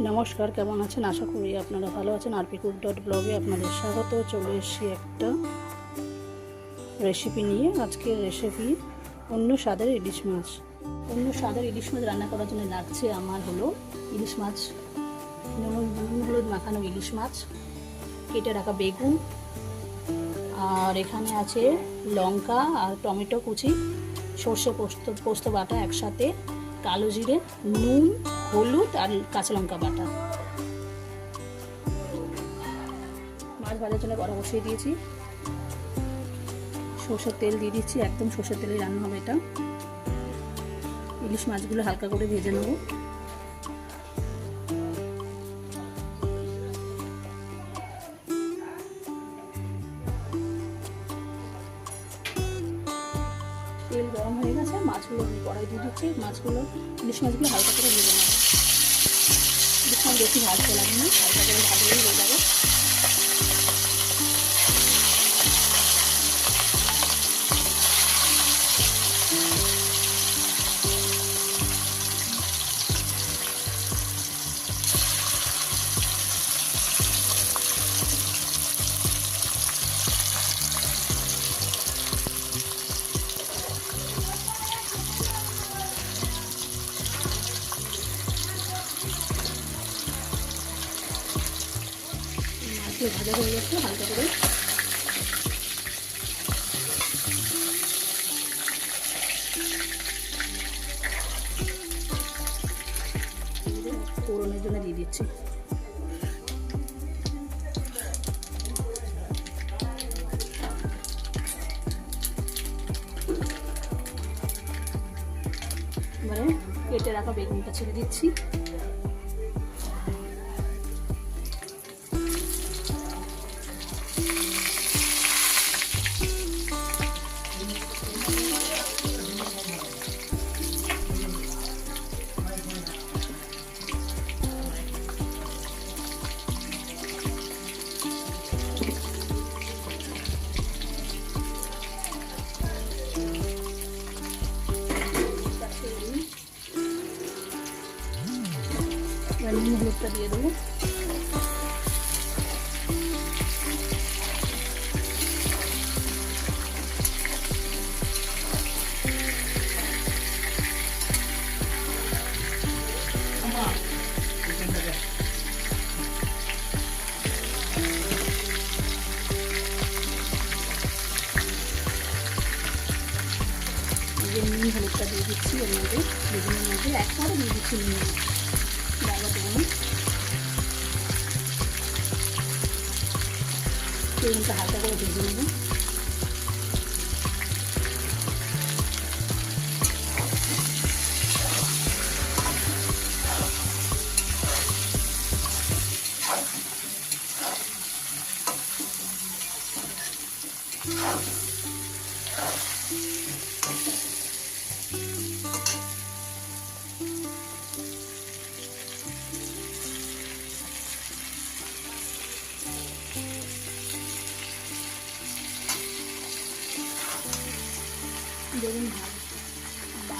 নমস্কার, কেমন আছেন? আশা করি আপনারা ভালো আছেন। আরপি কুক ডট ব্লগে আপনাদের স্বাগত। চলে এসেছি একটা রেসিপি নিয়ে। আজকের রেসিপি অন্য স্বাদের ইলিশ মাছ। অন্য স্বাদের ইলিশ মাছ রান্না করার জন্য লাগছে আমার হলো ইলিশ মাছ। নুন নুন, হলুদ মাখানো ইলিশ মাছ। কেটে রাখা বেগুন। আর এখানে আছে লঙ্কা আর টমেটো কুচি, সর্ষে পোস্ত পোস্ত বাটা একসাথে, কালো জিরে, নুন হলুদ আর কাঁচা লঙ্কা বাটা। মাছ ভাজার জন্য বড় বসিয়ে দিয়েছি। সর্ষের তেল দিয়ে দিচ্ছি, একদম সর্ষের তেলে রান্না হবে এটা। ইলিশ মাছগুলো হালকা করে ভেজে নেব। দিয়ে দিচ্ছি, মাছগুলো, ইলিশ মাছগুলো হালকা করে ভেজে নেব। ইলিশ মাছ বেশি ভাজতে লাগে না হালকা করে ভাজলেই হয়ে যাবে। মাছগুলো ভাজা হয়ে গেছে, হালকা করে। ফোড়নের জন্য দিয়ে দিচ্ছি। এবারে কেটে রাখা বেগুনটা ছেড়ে দিচ্ছি। হলুদটা দিয়ে দেবো। নুন, হলুদটা দিয়ে দিচ্ছি এর মধ্যে, বেগুনের মধ্যে। একবারে দিয়ে দিচ্ছি নুন। বাবা দেবো না বেগুনটা হালকা করে ভেজে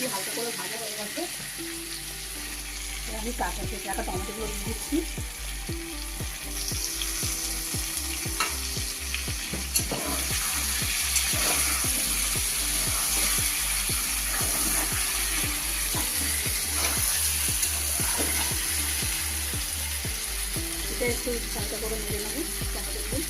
দিয়ে হালকা করে ভাজা হয়ে গেছে। আমি কাঁচা কেটে রাখা টমেটোগুলো দিচ্ছি। এটা একটু হালকা করে মেরে নেব টমেটোগুলো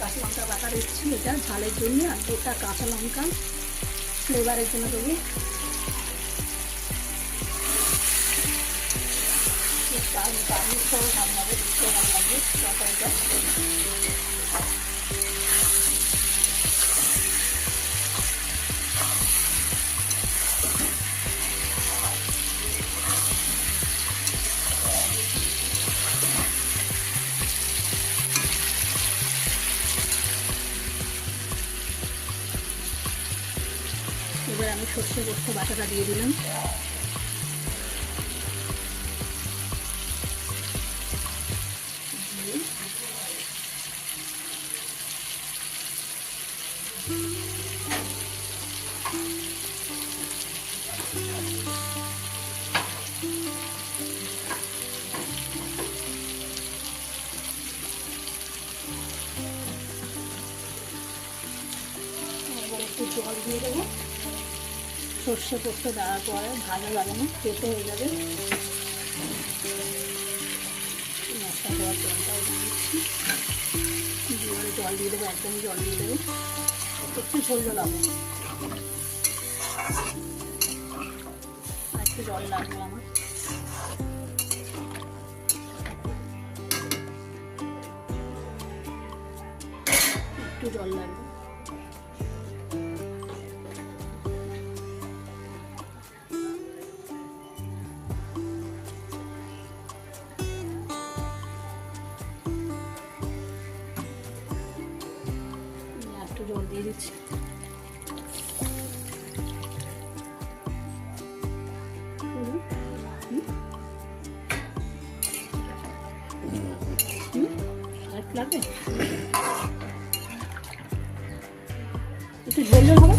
কাঁচা লঙ্কা বাটা দিচ্ছি এটা ঝালের জন্য আর গোটা কাঁচা লঙ্কা। ফ্লেভারের জন্য দেবো। গার্নিশ করে ভালো লাগে দেখতে ভালো লাগে। সর্ষে পোস্ত বাটাটা দিয়ে দিলাম। একটু জল দিয়ে দেবো। সর্ষে পোস্ত দেওয়ার পরে ভালো লাগে না পেতে হয়ে যাবে। মশলা দেওয়ার জলটাও দিচ্ছি। দিয়ে জল দিয়ে দেবো একদম জল দিয়ে দেবো। একটু ঝোল ঝোল হবে। একটু জল লাগবে আমার। একটু জল লাগবে। দিয়ে দিচ্ছি একটু ঝোল ঝোল হবে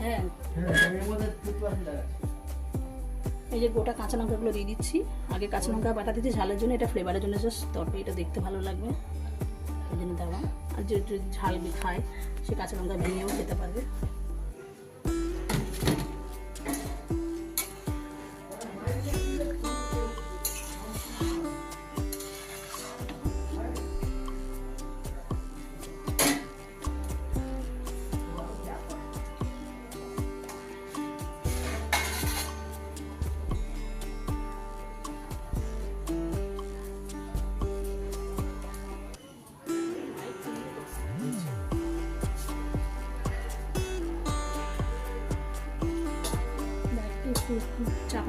হ্যাঁ। এই যে গোটা কাঁচা লঙ্কাগুলো দিয়ে দিচ্ছি। আগে কাঁচা লঙ্কা বাটা দিচ্ছি ঝালের জন্য, এটা ফ্লেভারের জন্য জাস্ট এটা দেখতে ভালো লাগবে। এই জন্য দেওয়া। আর যে ঝাল খায়, সে কাঁচা লঙ্কা ভেঙেও খেতে পারবে।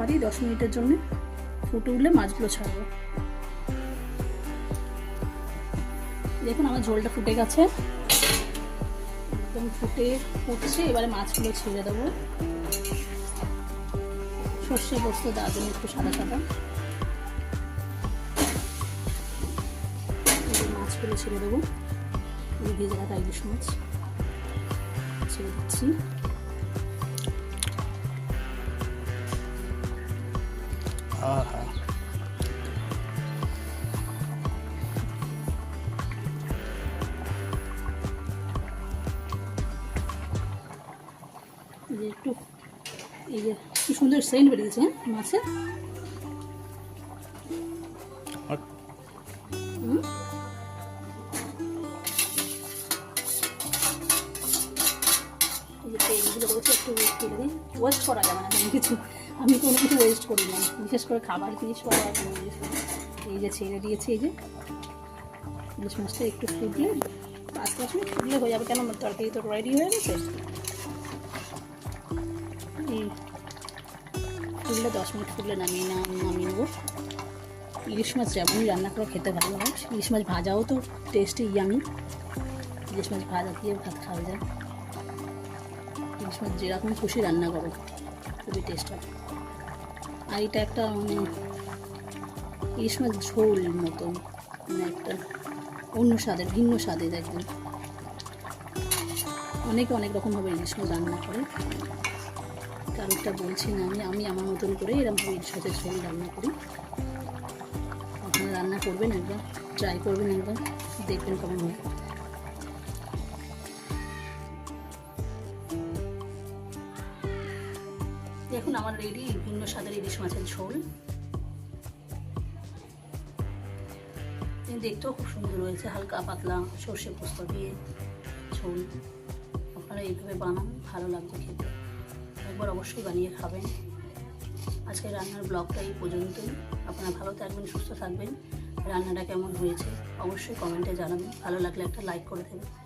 দিই দশ মিনিটের জন্য ফুটে উঠলে মাছগুলো ছাড়বো। দেখুন আমার ঝোলটা ফুটে গেছে। একদম ফুটে ফুটছে, এবারে মাছগুলো ছেড়ে দেবো। সর্ষে পোস্ত দেওয়ার জন্য একটু সাদা সাদা। মাছগুলো ছেড়ে দেবো। ভেজে রাখা ইলিশ মাছ। ছেড়ে দিচ্ছি। একটু এই যে কি সুন্দর সেন্ট বেরিয়েছে হ্যাঁ, মাছের? করা যাবে না কিছু আমি কোনো কিছু ওয়েস্ট করি না। বিশেষ করে খাবার জিনিস জিনিস এই যে ছেড়ে দিয়েছি, এই যে ইলিশ মাছটা একটু ফুটলে পাঁচ পাঁচ মিনিট ফুটলে হয়ে যাবে। কেন আমার তরকারি তো রেডি হয়ে গেছে? ফুটলে দশ মিনিট ফুটলে নামিয়ে না নামিয়ে নেব। ইলিশ মাছ যেমনই রান্না করে, খেতে ভালো হয় ইলিশ মাছ ভাজাও তো টেস্টি ইয়ামি ইলিশ মাছ ভাজা দিয়ে ভাত খাওয়া যায়। ইলিশ মাছ যেরকম খুশি রান্না করো। খুবই টেস্ট হয়। আর এটা একটা মানে ইলিশ মাছ ঝোল মতন মানে একটা অন্য স্বাদের, ভিন্ন স্বাদের একদম। অনেকে অনেক রকমভাবে ইলিশ রান্না করে। কারোরটা বলছি না আমি আমি আমার মতন করে এরকমভাবে ইলিশ মাছের ঝোল রান্না করি। আপনারা রান্না করবেন একবার ট্রাই করবেন একবার, দেখবেন কেমন হয়। রেডি, ভিন্ন স্বাদের ইলিশ মাছের ঝোল। দেখতেও খুব সুন্দর হয়েছে, হালকা পাতলা সর্ষে পোস্ত দিয়ে ঝোল। আপনারা এইভাবে বানান, ভালো লাগবে খেতে। একবার অবশ্যই বানিয়ে খাবেন। আজকে রান্নার ব্লগটা এই পর্যন্তই। আপনারা ভালো থাকবেন, সুস্থ থাকবেন। রান্নাটা কেমন হয়েছে, অবশ্যই কমেন্টে জানাবেন। ভালো লাগলে একটা লাইক করে দেবেন।